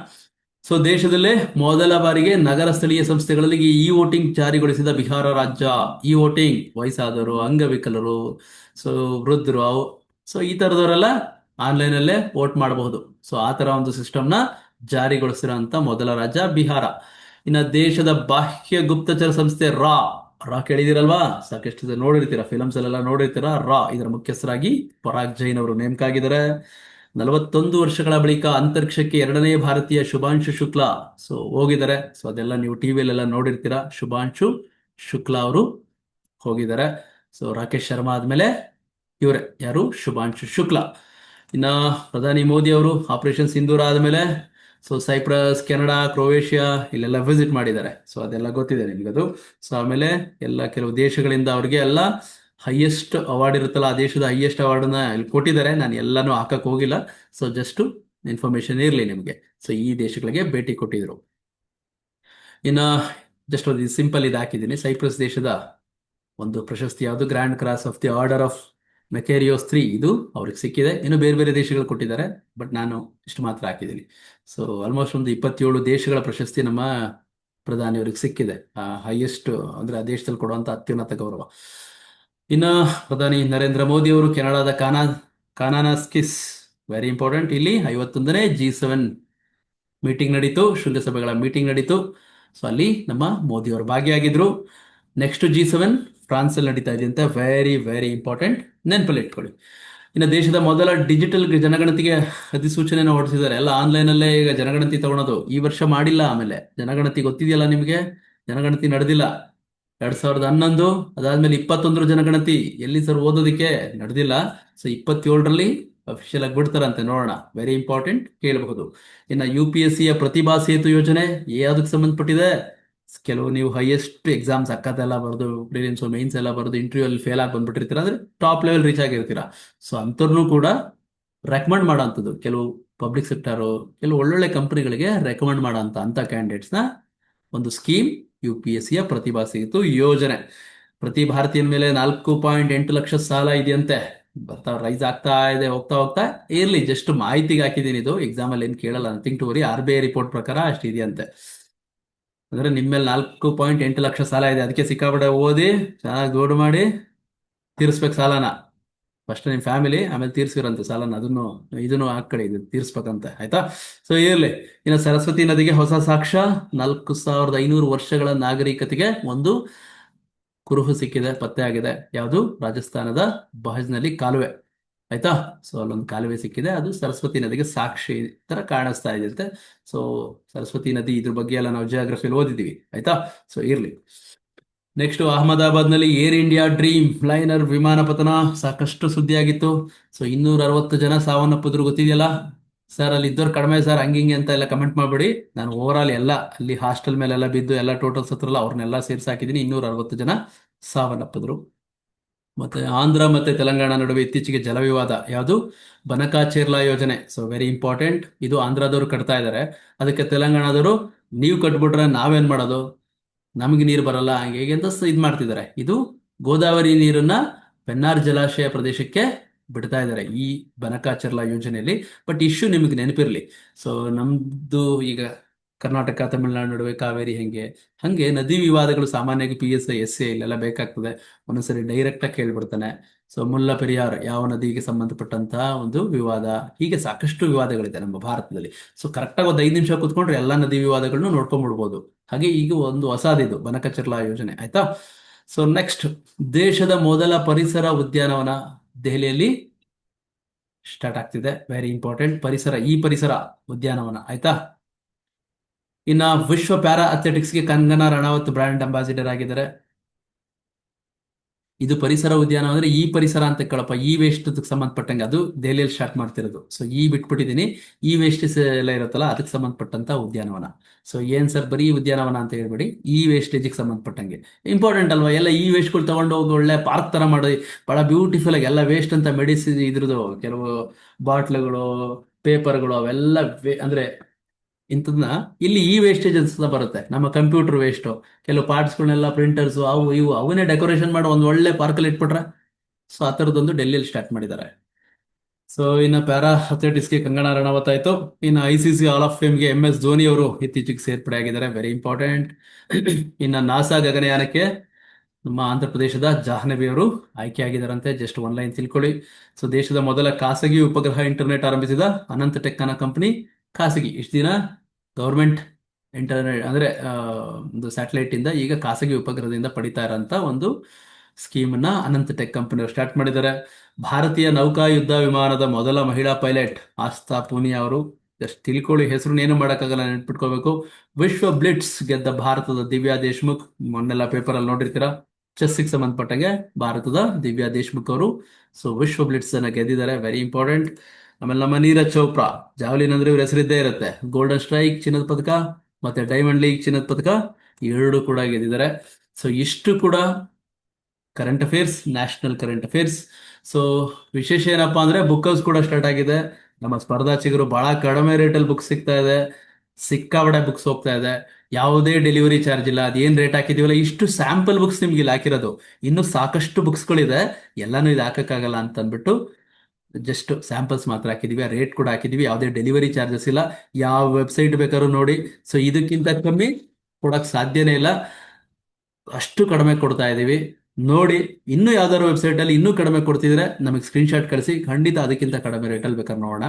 ಸೊ ದೇಶದಲ್ಲೇ ಮೊದಲ ಬಾರಿಗೆ ನಗರ ಸ್ಥಳೀಯ ಸಂಸ್ಥೆಗಳಲ್ಲಿ ಈ ವೋಟಿಂಗ್ ಜಾರಿಗೊಳಿಸಿದ ಬಿಹಾರ ರಾಜ್ಯ. ಇ ವೋಟಿಂಗ್ ವಯಸ್ಸಾದವರು, ಅಂಗವಿಕಲರು, ಸೊ ವೃದ್ಧರು, ಅವು ಸೊ ಈ ತರದವರೆಲ್ಲ ಆನ್ಲೈನ್ ಅಲ್ಲೇ ವೋಟ್ ಮಾಡಬಹುದು. ಸೊ ಆ ತರ ಒಂದು ಸಿಸ್ಟಮ್ನ ಜಾರಿಗೊಳಿಸಿರೋಂತ ಮೊದಲ ರಾಜ್ಯ ಬಿಹಾರ. ಇನ್ನ ದೇಶದ ಬಾಹ್ಯ ಗುಪ್ತಚರ ಸಂಸ್ಥೆ ರಾ. ರಾ ಕೇಳಿದಿರಲ್ವಾ ಸಾಕಷ್ಟು ನೋಡಿರ್ತೀರಾ ಫಿಲಮ್ಸ್ ಅಲ್ಲೆಲ್ಲ ನೋಡಿರ್ತೀರಾ? ರಾ, ಇದರ ಮುಖ್ಯಸ್ಥರಾಗಿ ಪರಾಗ್ ಜೈನ್ ಅವರು ನೇಮಕ ಆಗಿದ್ದಾರೆ ನಲವತ್ತೊಂದು ವರ್ಷಗಳ ಬಳಿಕ ಅಂತರಿಕ್ಷಕ್ಕೆ ಎರಡನೇ ಭಾರತೀಯ ಶುಭಾಂಶು ಶುಕ್ಲಾ. ಸೊ ಹೋಗಿದ್ದಾರೆ. ಸೊ ಅದೆಲ್ಲ ನೀವು ಟಿವಿಯಲ್ಲೆಲ್ಲ ನೋಡಿರ್ತೀರಾ. ಶುಭಾಂಶು ಶುಕ್ಲಾ ಅವರು ಹೋಗಿದ್ದಾರೆ. ಸೊ ರಾಕೇಶ್ ಶರ್ಮಾ ಆದ್ಮೇಲೆ ಇವರೇ. ಯಾರು? ಶುಭಾಂಶು ಶುಕ್ಲಾ. ಇನ್ನ ಪ್ರಧಾನಿ ಮೋದಿ ಅವರು ಆಪರೇಷನ್ ಸಿಂಧೂರ ಆದ್ಮೇಲೆ ಸೊ ಸೈಪ್ರಸ್ ಕೆನಡಾ ಕ್ರೊವೇಷಿಯಾ ಇಲ್ಲೆಲ್ಲ ವಿಸಿಟ್ ಮಾಡಿದ್ದಾರೆ. ಸೊ ಅದೆಲ್ಲ ಗೊತ್ತಿದೆ ನಿಮ್ಗದು. ಸೊ ಆಮೇಲೆ ಎಲ್ಲ ಕೆಲವು ದೇಶಗಳಿಂದ ಅವ್ರಿಗೆ ಎಲ್ಲ ಹೈಯೆಸ್ಟ್ ಅವಾರ್ಡ್ ಇರುತ್ತಲ್ಲ, ಆ ದೇಶದ ಹೈಯೆಸ್ಟ್ ಅವಾರ್ಡನ್ನ ಇಲ್ಲಿ ಕೊಟ್ಟಿದ್ದಾರೆ. ನಾನು ಎಲ್ಲಾನು ಹಾಕಕ್ ಹೋಗಿಲ್ಲ. ಸೊ ಜಸ್ಟ್ ಇನ್ಫಾರ್ಮೇಶನ್ ಇರಲಿ ನಿಮಗೆ. ಸೊ ಈ ದೇಶಗಳಿಗೆ ಭೇಟಿ ಕೊಟ್ಟಿದ್ರು. ಇನ್ನ ಜಸ್ಟ್ ಒಂದು ಸಿಂಪಲ್ ಇದು ಹಾಕಿದ್ದೀನಿ. ಸೈಪ್ರಸ್ ದೇಶದ ಒಂದು ಪ್ರಶಸ್ತಿ ಯಾವುದು? Grand Cross of the Order of Makarios three ಇದು ಅವ್ರಿಗೆ ಸಿಕ್ಕಿದೆ. ಇನ್ನು ಬೇರೆ ಬೇರೆ ದೇಶಗಳು ಕೊಟ್ಟಿದ್ದಾರೆ. ಬಟ್ ನಾನು ಇಷ್ಟು ಮಾತ್ರ ಹಾಕಿದ್ದೀನಿ. ಸೊ ಆಲ್ಮೋಸ್ಟ್ ಒಂದು ಇಪ್ಪತ್ತೇಳು ದೇಶಗಳ ಪ್ರಶಸ್ತಿ ನಮ್ಮ ಪ್ರಧಾನಿಯವ್ರಿಗೆ ಸಿಕ್ಕಿದೆ. ಹೈಯೆಸ್ಟ್ ಅಂದ್ರೆ ಆ ದೇಶದಲ್ಲಿ ಕೊಡುವಂತ ಅತ್ಯುನ್ನತ ಗೌರವ. ಇನ್ನು ಪ್ರಧಾನಿ ನರೇಂದ್ರ ಮೋದಿ ಅವರು ಕೆನಡಾದ ಕಾನಾ ಕಾನಾನಾಸ್ಕಿಸ್ ವೆರಿ ಇಂಪಾರ್ಟೆಂಟ್ ಇಲ್ಲಿ ಐವತ್ತೊಂದನೇ ಜಿ ಸೆವೆನ್ ಮೀಟಿಂಗ್ ನಡೀತು, ಶೃಂಗಸಭೆಗಳ ಮೀಟಿಂಗ್ ನಡೀತು. ಸೊ ಅಲ್ಲಿ ನಮ್ಮ ಮೋದಿ ಅವರು ಭಾಗಿಯಾಗಿದ್ರು. ನೆಕ್ಸ್ಟ್ ಜಿ ಸೆವೆನ್ ಫ್ರಾನ್ಸ್ ಅಲ್ಲಿ ನಡೀತಾ ಇದೆ ಅಂತ ವೆರಿ ವೆರಿ ಇಂಪಾರ್ಟೆಂಟ್ ನೆನಪಲ್ಲಿ ಇಟ್ಕೊಳ್ಳಿ. ಇನ್ನು ದೇಶದ ಮೊದಲ ಡಿಜಿಟಲ್ ಜನಗಣತಿಗೆ ಅಧಿಸೂಚನೆಯನ್ನು ಹೊರಡಿಸಿದ್ದಾರೆ. ಎಲ್ಲ ಆನ್ಲೈನ್ ಅಲ್ಲೇ ಈಗ ಜನಗಣತಿ ತಗೊಳೋದು. ಈ ವರ್ಷ ಮಾಡಿಲ್ಲ ಆಮೇಲೆ. ಜನಗಣತಿ ಗೊತ್ತಿದೆಯಲ್ಲ ನಿಮಗೆ? ಜನಗಣತಿ ನಡೆದಿಲ್ಲ. ಎರಡ್ ಸಾವಿರದ ಹನ್ನೊಂದು, ಅದಾದ್ಮೇಲೆ ಇಪ್ಪತ್ತೊಂದರ ಜನಗಣತಿ ಎಲ್ಲಿ ಸರ್ ಓದೋದಕ್ಕೆ ನಡೆದಿಲ್ಲ. ಸೊ ಇಪ್ಪತ್ತೇಳರಲ್ಲಿ ಅಫಿಷಿಯಲ್ ಆಗಿ ಬಿಡ್ತಾರಂತೆ ನೋಡೋಣ. ವೆರಿ ಇಂಪಾರ್ಟೆಂಟ್ ಕೇಳಬಹುದು. ಇನ್ನು ಯು ಪಿ ಎಸ್ ಸಿಯ ಪ್ರತಿಭಾ ಸೇತು ಯೋಜನೆ ಯಾವ್ದಕ್ಕೆ ಸಂಬಂಧಪಟ್ಟಿದೆ? ಕೆಲವು ನೀವು ಹೈಯೆಸ್ಟ್ ಎಕ್ಸಾಮ್ಸ್ ಅಕ್ಕದೆಲ್ಲ ಬರೆದು ಪ್ರಿಲಿಮ್ಸ್ ಮೈನ್ಸ್ ಎಲ್ಲ ಬರೆದು ಇಂಟರ್ವ್ಯೂ ಅಲ್ಲಿ ಫೇಲ್ ಆಗಿ ಬಂದ್ಬಿಟ್ಟಿರ್ತೀರ ಅಂದ್ರೆ ಟಾಪ್ ಲೆವೆಲ್ ರೀಚ್ ಆಗಿರ್ತೀರಾ. ಸೊ ಅಂಥವ್ರನ್ನೂ ಕೂಡ ರೆಕಮೆಂಡ್ ಮಾಡೋಂಥದ್ದು. ಕೆಲವು ಪಬ್ಲಿಕ್ ಸೆಕ್ಟರು ಕೆಲವು ಒಳ್ಳೊಳ್ಳೆ ಕಂಪನಿಗಳಿಗೆ ರೆಕಮೆಂಡ್ ಮಾಡೋಂಥ ಅಂತ ಕ್ಯಾಂಡಿಡೇಟ್ಸ್ನ ಒಂದು ಸ್ಕೀಮ್ ಯು ಪಿ ಎಸ್ ಸಿಯ ಪ್ರತಿಭಾ ಸೇತು ಯೋಜನೆ. ಪ್ರತಿ ಭಾರತೀಯನ ಮೇಲೆ ನಾಲ್ಕು ಪಾಯಿಂಟ್ ಎಂಟು ಲಕ್ಷ ಸಾಲ ಇದೆಯಂತೆ. ಬರ್ತಾ, ರೈಸ್ ಆಗ್ತಾ ಇದೆ, ಹೋಗ್ತಾ ಹೋಗ್ತಾ. ಇರ್ಲಿ ಜಸ್ಟ್ ಮಾಹಿತಿಗೆ ಹಾಕಿದ್ದೀನಿ ಇದು. ಎಕ್ಸಾಮ್ ಅಲ್ಲಿ ಏನು ಕೇಳಲ್ಲ nothing to worry R B I report ಪ್ರಕಾರ ಅಷ್ಟಿದೆಯಂತೆ ಅಂದ್ರೆ ನಿಮ್ಮ ಮೇಲೆ ನಾಲ್ಕು ಪಾಯಿಂಟ್ ಎಂಟು ಲಕ್ಷ ಸಾಲ ಇದೆ. ಅದಕ್ಕೆ ಸಿಕ್ಕಾಪಟ್ಟೆ ಓದಿ, ಚೆನ್ನಾಗಿ ದುಡ್ಡು ಮಾಡಿ, ತೀರಿಸ್ಬೇಕು ಸಾಲನ. ಫಸ್ಟ್ ನಿಮ್ ಫ್ಯಾಮಿಲಿ, ಆಮೇಲೆ ತೀರ್ಸಿರಂತೆ ಸಾಲನ. ಅದನ್ನು, ಇದನ್ನು ಹಾಕಡಿ ಇದು ತೀರ್ಸ್ಬೇಕಂತೆ, ಆಯ್ತಾ? ಸೊ ಇರ್ಲಿ. ಇನ್ನು ಸರಸ್ವತಿ ನದಿಗೆ ಹೊಸ ಸಾಕ್ಷ್ಯ. ನಾಲ್ಕು ಸಾವಿರದ ಐನೂರು ವರ್ಷಗಳ ನಾಗರಿಕತೆಗೆ ಒಂದು ಕುರುಹು ಸಿಕ್ಕಿದೆ, ಪತ್ತೆ ಆಗಿದೆ. ಯಾವುದು? ರಾಜಸ್ಥಾನದ ಬಹಜ್ನಲ್ಲಿ ಕಾಲುವೆ. ಆಯ್ತಾ? ಸೊ ಅಲ್ಲೊಂದು ಕಾಲುವೆ ಸಿಕ್ಕಿದೆ. ಅದು ಸರಸ್ವತಿ ನದಿಗೆ ಸಾಕ್ಷಿ ತರ ಕಾಣಿಸ್ತಾ ಇದೆ ಸೊ ಸರಸ್ವತಿ ನದಿ ಇದ್ರ ಬಗ್ಗೆ ಎಲ್ಲ ನಾವು ಜಿಯೋಗ್ರಫಿಯಲ್ಲಿ ಓದಿದೀವಿ ಆಯ್ತಾ? ಸೊ ಇರ್ಲಿ. ನೆಕ್ಸ್ಟ್ ಅಹಮದಾಬಾದ್ನಲ್ಲಿ ಏರ್ ಇಂಡಿಯಾ ಡ್ರೀಮ್ ಫ್ಲೈನರ್ ವಿಮಾನ ಪತನ ಸಾಕಷ್ಟು ಸುದ್ದಿ ಆಗಿತ್ತು ಸೊ ಇನ್ನೂರ ಅರವತ್ತು ಜನ ಸಾವನ್ನಪ್ಪಿದ್ರು, ಗೊತ್ತಿದೆಯಲ್ಲ? ಸರ್ ಅಲ್ಲಿ ಇದ್ದವ್ರು ಕಡಿಮೆ ಸರ್ ಹಂಗಿಂಗೆ ಅಂತ ಎಲ್ಲ ಕಮೆಂಟ್ ಮಾಡ್ಬೇಡಿ. ನಾನು ಓವರ್ ಆಲ್ ಎಲ್ಲ, ಅಲ್ಲಿ ಹಾಸ್ಟೆಲ್ ಮೇಲೆಲ್ಲ ಬಿದ್ದು, ಎಲ್ಲ ಟೋಟಲ್ಸ್ ಹತ್ರಲ್ಲ ಅವ್ರನ್ನೆಲ್ಲ ಸೇರ್ಸಿ ಹಾಕಿದ್ದೀನಿ ಇನ್ನೂರ ಅರವತ್ತು ಜನ ಸಾವನ್ನಪ್ಪಿದ್ರು. ಮತ್ತೆ ಆಂಧ್ರ ಮತ್ತೆ ತೆಲಂಗಾಣ ನಡುವೆ ಇತ್ತೀಚೆಗೆ ಜಲವಿವಾದ ಯಾವುದು? ಬನಕಾಚೇರ್ಲಾ ಯೋಜನೆ. ಸೊ ವೆರಿ ಇಂಪಾರ್ಟೆಂಟ್ ಇದು ಆಂಧ್ರದವರು ಕಟ್ತಾ ಇದ್ದಾರೆ ಅದಕ್ಕೆ ತೆಲಂಗಾಣದವರು, ನೀವು ಕಟ್ಬಿಟ್ರೆ ನಾವೇನ್ ಮಾಡೋದು? ನಮಗೆ ನೀರು ಬರಲ್ಲ. ಹಾಗೆ ಹೇಗೆ ಅಂತ ಇದು ಮಾಡ್ತಿದ್ದಾರೆ. ಇದು ಗೋದಾವರಿ ನೀರನ್ನ ಪೆನ್ನಾರ್ ಜಲಾಶಯ ಪ್ರದೇಶಕ್ಕೆ ಬಿಡ್ತಾ ಇದ್ದಾರೆ ಈ ಬನಕಾಚರ್ಲಾ ಯೋಜನೆಯಲ್ಲಿ. ಬಟ್ ಇಶ್ಯೂ ನಿಮಗೆ ನೆನಪಿರ್ಲಿ. ಸೊ, ನಮ್ದು ಈಗ ಕರ್ನಾಟಕ, ತಮಿಳುನಾಡು ನಡುವೆ ಕಾವೇರಿ ಹೆಂಗೆ, ಹಂಗೆ ನದಿ ವಿವಾದಗಳು ಸಾಮಾನ್ಯವಾಗಿ P S I S A ಇಲ್ಲೆಲ್ಲ ಬೇಕಾಗ್ತದೆ. ಒಂದೊಂದ್ಸರಿ ಡೈರೆಕ್ಟ್ ಆಗಿ ಕೇಳ್ಬಿಡ್ತಾನೆ. ಸೊ, ಮುಲ್ಲ ಪೆರಿಯಾರ್ ಯಾವ ನದಿಗೆ ಸಂಬಂಧಪಟ್ಟಂತಹ ಒಂದು ವಿವಾದ. ಹೀಗೆ ಸಾಕಷ್ಟು ವಿವಾದಗಳಿದೆ ನಮ್ಮ ಭಾರತದಲ್ಲಿ. ಸೊ ಕರೆಕ್ಟಾಗಿ ಒಂದು ಐದು ನಿಮಿಷ ಕೂತ್ಕೊಂಡ್ರೆ ಎಲ್ಲಾ ನದಿ ವಿವಾದಗಳನ್ನು ನೋಡ್ಕೊಂಡ್ಬಿಡ್ಬೋದು ಹಾಗೆ ಈಗ ಒಂದು ಹೊಸದಿದು ಬನಕಚರ್ಲಾ ಯೋಜನೆ, ಆಯ್ತಾ? ಸೊ ನೆಕ್ಸ್ಟ್ ದೇಶದ ಮೊದಲ ಪರಿಸರ ಉದ್ಯಾನವನ ದೆಹಲಿಯಲ್ಲಿ ಸ್ಟಾರ್ಟ್ ಆಗ್ತಿದೆ. ವೆರಿ ಇಂಪಾರ್ಟೆಂಟ್ ಪರಿಸರ, ಈ ಪರಿಸರ ಉದ್ಯಾನವನ, ಆಯ್ತಾ? ಇನ್ನ ವಿಶ್ವ ಪ್ಯಾರಾ ಅಥ್ಲೆಟಿಕ್ಸ್ಗೆ ಕಂಗನಾ ರಣಾವತ್ ಬ್ರ್ಯಾಂಡ್ ಅಂಬಾಸಿಡರ್ ಆಗಿದ್ದಾರೆ. ಇದು ಪರಿಸರ ಉದ್ಯಾನ ಅಂದ್ರೆ ಈ ಪರಿಸರ ಅಂತ ಕೇಳಪ್ಪ, ಈ ವೇಸ್ಟ್ ಸಂಬಂಧಪಟ್ಟಂಗೆ ಅದು ದೆಹಲಿಯಲ್ಲಿ ಸ್ಟಾರ್ಟ್ ಮಾಡ್ತಿರೋದು. ಸೊ ಈ ಬಿಟ್ಬಿಟ್ಟಿದ್ದೀನಿ. ಈ ವೇಸ್ಟ್ ಎಲ್ಲ ಇರುತ್ತಲ್ಲ, ಅದಕ್ಕೆ ಸಂಬಂಧಪಟ್ಟಂತ ಉದ್ಯಾನವನ. ಸೊ ಏನ್ ಸರ್ ಬರೀ ಉದ್ಯಾನವನ ಅಂತ ಹೇಳ್ಬೇಡಿ, ಈ ವೇಸ್ಟೇಜಿಗೆ ಸಂಬಂಧಪಟ್ಟಂಗೆ. ಇಂಪಾರ್ಟೆಂಟ್ ಅಲ್ವಾ? ಎಲ್ಲ ಈ ವೇಸ್ಟ್ಗಳು ತಗೊಂಡು ಹೋಗಿ ಒಳ್ಳೆ ಪಾರ್ಕ್ ತರ ಮಾಡಿ, ಬಹಳ ಬ್ಯೂಟಿಫುಲ್ ಆಗಿ ಎಲ್ಲ ವೇಸ್ಟ್ ಅಂತ ಮೆಡಿಸಿನ್ ಇದ್ರದ್ದು, ಕೆಲವು ಬಾಟ್ಲುಗಳು ಪೇಪರ್ಗಳು ಅವೆಲ್ಲ, ಅಂದ್ರೆ ಇಂಥದ್ನ. ಇಲ್ಲಿ ಈ ವೇಸ್ಟೇಜ್ ಅಂತ ಬರುತ್ತೆ. ನಮ್ಮ ಕಂಪ್ಯೂಟರ್ ವೇಸ್ಟ್ ಕೆಲವು ಪಾರ್ಟ್ಸ್ಗಳನ್ನೆಲ್ಲ ಪ್ರಿಂಟರ್ಸ್ ಅವು ಇವು, ಅವನ್ನೇ ಡೆಕೋರೇಷನ್ ಮಾಡಿ ಒಂದು ಒಳ್ಳೆ ಪಾರ್ಕಲ್ಲಿ ಇಟ್ಬಿಟ್ರೆ ಸೊ ಆ ಥರದ್ದೊಂದು ಡೆಲ್ಲಿಯಲ್ಲಿ ಸ್ಟಾರ್ಟ್ ಮಾಡಿದ್ದಾರೆ. ಸೊ ಇನ್ನು ಪ್ಯಾರಾ ಅಥ್ಲೆಟಿಕ್ಸ್ಗೆ ಕಂಗನಾ ರಣಾವತ್ ಆಯ್ತು. ಇನ್ನು I C C hall of ಫೇಮ್ಗೆ M S Dhoni ಅವರು ಇತ್ತೀಚೆಗೆ ಸೇರ್ಪಡೆ ಆಗಿದ್ದಾರೆ. ವೆರಿ ಇಂಪಾರ್ಟೆಂಟ್ ಇನ್ನು ನಾಸಾ ಗಗನಯಾನಕ್ಕೆ ನಮ್ಮ ಆಂಧ್ರ ಪ್ರದೇಶದ ಜಾಹ್ನವಿ ಅವರು ಆಯ್ಕೆ ಆಗಿದ್ದಾರಂತೆ. ಜಸ್ಟ್ ಒನ್ ಲೈನ್ ತಿಳ್ಕೊಳ್ಳಿ. ಸೊ ದೇಶದ ಮೊದಲ ಖಾಸಗಿ ಉಪಗ್ರಹ ಇಂಟರ್ನೆಟ್ ಆರಂಭಿಸಿದ ಅನಂತ ಟೆಕ್ ಅನ್ನೋ ಕಂಪನಿ ಖಾಸಗಿ ಇಷ್ಟು ದಿನ ಗೌರ್ಮೆಂಟ್ ಇಂಟರ್ನೆಟ್ ಅಂದರೆ ಒಂದು ಸ್ಯಾಟಲೈಟ್ ಇಂದ ಈಗ ಖಾಸಗಿ ಉಪಗ್ರಹದಿಂದ ಪಡಿತಾ ಇರೋಂಥ ಒಂದು ಸ್ಕೀಮ್ ಅನ್ನ ಅನಂತ ಟೆಕ್ ಕಂಪನಿಯವರು ಸ್ಟಾರ್ಟ್ ಮಾಡಿದ್ದಾರೆ. ಭಾರತೀಯ ನೌಕಾ ಯುದ್ಧ ವಿಮಾನದ ಮೊದಲ ಮಹಿಳಾ ಪೈಲಟ್ ಆಸ್ತಾ ಪೂನಿಯಾ ಅವರು, ಜಸ್ಟ್ ತಿಳ್ಕೊಳ್ಳಿ ಹೆಸರು ಏನು ಮಾಡೋಕ್ಕಾಗಲ್ಲ ನೆನ್ಪಿಟ್ಕೋಬೇಕು. ವಿಶ್ವ ಬ್ಲಿಟ್ಸ್ ಗೆದ್ದ ಭಾರತದ ದಿವ್ಯಾ ದೇಶ್ಮುಖ್, ಮೊನ್ನೆಲ್ಲ ಪೇಪರ್ ಅಲ್ಲಿ ನೋಡಿರ್ತೀರಾ? ಚೆಸ್ಸಿಗೆ ಸಂಬಂಧಪಟ್ಟಂಗೆ ಭಾರತದ ದಿವ್ಯಾ ದೇಶ್ಮುಖ್ ಅವರು. ಸೊ ವಿಶ್ವ ಬ್ಲಿಟ್ಸ್ ಅನ್ನ ಗೆದ್ದಿದ್ದಾರೆ. ವೆರಿ ಇಂಪಾರ್ಟೆಂಟ್ ಆಮೇಲೆ ನಮ್ಮ ನೀರಜ್ ಚೋಪ್ರಾ ಜಾವ್ಲಿನ್ ಅಂದ್ರೆ ಇವ್ರ ಹೆಸರಿದ್ದೇ ಇರುತ್ತೆ. ಗೋಲ್ಡನ್ ಸ್ಟ್ರೈಕ್ ಚಿನ್ನದ ಪದಕ ಮತ್ತೆ ಡೈಮಂಡ್ ಲೀಗ್ ಚಿನ್ನದ ಪದಕ ಎರಡು ಕೂಡ ಗೆದ್ದಿದ್ದಾರೆ. ಸೊ ಇಷ್ಟು ಕೂಡ current affairs national current affairs so ವಿಶೇಷ ಏನಪ್ಪಾ ಅಂದ್ರೆ ಬುಕ್ ಹೌಸ್ ಕೂಡ ಸ್ಟಾರ್ಟ್ ಆಗಿದೆ. ನಮ್ಮ ಸ್ಪರ್ಧಾಚಿಗರು ಬಹಳ ಕಡಿಮೆ ರೇಟಲ್ಲಿ ಬುಕ್ಸ್ ಸಿಗ್ತಾ ಇದೆ. ಸಿಕ್ಕಾಬಡೆ ಬುಕ್ಸ್ ಹೋಗ್ತಾ ಇದೆ. ಯಾವುದೇ ಡೆಲಿವರಿ ಚಾರ್ಜ್ ಇಲ್ಲ. ಅದೇನ್ ರೇಟ್ ಹಾಕಿದೀವಲ್ಲ? ಇಷ್ಟು ಸ್ಯಾಂಪಲ್ ಬುಕ್ಸ್ ನಿಮ್ಗೆ ಇಲ್ಲಿ ಹಾಕಿರೋದು. ಇನ್ನು ಸಾಕಷ್ಟು ಬುಕ್ಸ್ಗಳಿದೆ ಎಲ್ಲಾನು ಇದು ಹಾಕಕ್ಕಾಗಲ್ಲ ಅಂತ ಅಂದ್ಬಿಟ್ಟು ಜಸ್ಟ್ ಸ್ಯಾಂಪಲ್ಸ್ ಮಾತ್ರ ಹಾಕಿದೀವಿ, ಆ ರೇಟ್ ಕೂಡ ಹಾಕಿದೀವಿ, ಯಾವುದೇ ಡೆಲಿವರಿ ಚಾರ್ಜಸ್ ಇಲ್ಲ. ಯಾವ ವೆಬ್ಸೈಟ್ ಬೇಕಾದ್ರೂ ನೋಡಿ. ಸೊ ಇದಕ್ಕಿಂತ ಕಮ್ಮಿ ಕೊಡಕ್ ಸಾಧ್ಯನೇ ಇಲ್ಲ. ಅಷ್ಟು ಕಡಿಮೆ ಕೊಡ್ತಾ ಇದೀವಿ ನೋಡಿ, ಇನ್ನೂ ಯಾವ್ದಾದ್ರು ವೆಬ್ಸೈಟ್ ಅಲ್ಲಿ ಇನ್ನೂ ಕಡಿಮೆ ಕೊಡ್ತಿದ್ರೆ ನಮಗೆ ಸ್ಕ್ರೀನ್ಶಾಟ್ ಕಳಿಸಿ. ಖಂಡಿತ ಅದಕ್ಕಿಂತ ಕಡಿಮೆ ರೇಟಲ್ಲಿ ಬೇಕಾದ್ರೆ ನೋಡೋಣ.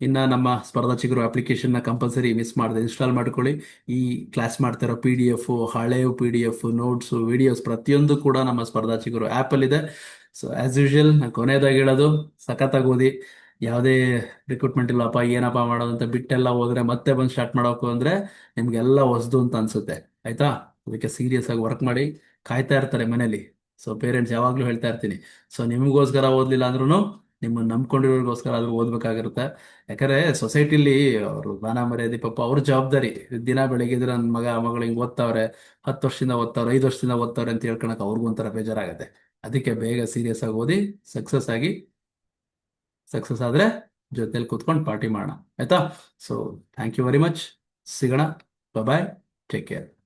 ಇನ್ನ ನಮ್ಮ ಸ್ಪರ್ಧಾಚಿಗರು ಅಪ್ಲಿಕೇಶನ್ನ ಕಂಪಲ್ಸರಿ ಮಿಸ್ ಮಾಡಿದೆ. ಇನ್ಸ್ಟಾಲ್ ಮಾಡ್ಕೊಳ್ಳಿ. ಈ ಕ್ಲಾಸ್ ಮಾಡ್ತಿರೋ ಪಿ ಡಿ ಎಫ್ ಹಳೆಯ P D F notes videos ಪ್ರತಿಯೊಂದು ಕೂಡ ನಮ್ಮ ಸ್ಪರ್ಧಾಚಿಗರು ಚಿಗುರು ಇದೆ ಸೊ ಆಸ್ ನಾನು ಕೊನೆಯದಾಗಿ ಹೇಳೋದು, ಸಖತ್ತಾಗಿ ಓದಿ, ಯಾವುದೇ ರಿಕ್ರೂಟ್ಮೆಂಟ್ ಇಲ್ಲಪ್ಪ, ಏನಪ್ಪ ಅಂತ ಬಿಟ್ಟೆಲ್ಲ ಹೋದ್ರೆ ಮತ್ತೆ ಬಂದು ಸ್ಟಾರ್ಟ್ ಮಾಡೋಕು ಅಂದ್ರೆ ನಿಮ್ಗೆಲ್ಲ ಹೊಸದು ಅಂತ ಅನ್ಸುತ್ತೆ. ಆಯ್ತಾ? ಅದಕ್ಕೆ ಸೀರಿಯಸ್ ಆಗಿ ವರ್ಕ್ ಮಾಡಿ, ಕಾಯ್ತಾ ಇರ್ತಾರೆ ಮನೇಲಿ. ಸೊ ಪೇರೆಂಟ್ಸ್ ಯಾವಾಗ್ಲೂ ಹೇಳ್ತಾ ಇರ್ತೀನಿ. ಸೊ ನಿಮಗೋಸ್ಕರ ಓದ್ಲಿಲ್ಲ ಅಂದ್ರೂ ನಿಮ್ಮನ್ನು ನಂಬ್ಕೊಂಡಿರೋರಿಗೋಸ್ಕರ ಆದ್ರೂ ಓದ್ಬೇಕಾಗಿರುತ್ತೆ. ಯಾಕಂದ್ರೆ ಸೊಸೈಟಿಲಿ ಅವರು ಬಾನ ಮರ್ಯಾದೆ, ಪಾಪ ಅವ್ರ ಜವಾಬ್ದಾರಿ. ದಿನ ಬೆಳಿಗ್ಗೆ ಇದ್ರೆ ನನ್ನ ಮಗ ಮಗಳು ಹಿಂಗೆ ಓದ್ತಾವ್ರೆ, ಹತ್ತು ವರ್ಷದಿಂದ ಓದ್ತಾವ್ರೆ, ಐದು ವರ್ಷದಿಂದ ಓದ್ತಾವ್ರೆ ಅಂತ ಹೇಳ್ಕೊಳಕ್ ಅವ್ರಿಗೂ ಒಂಥರ ಬೇಜಾರಾಗುತ್ತೆ. ಅದಕ್ಕೆ ಬೇಗ ಸೀರಿಯಸ್ ಆಗಿ ಓದಿ ಸಕ್ಸಸ್ ಆಗಿ ಸಕ್ಸಸ್ ಆದ್ರೆ ಜೊತೆಲಿ ಕೂತ್ಕೊಂಡು ಪಾರ್ಟಿ ಮಾಡೋಣ. ಆಯ್ತಾ? So thank you very much ಸಿಗೋಣ. Bye take care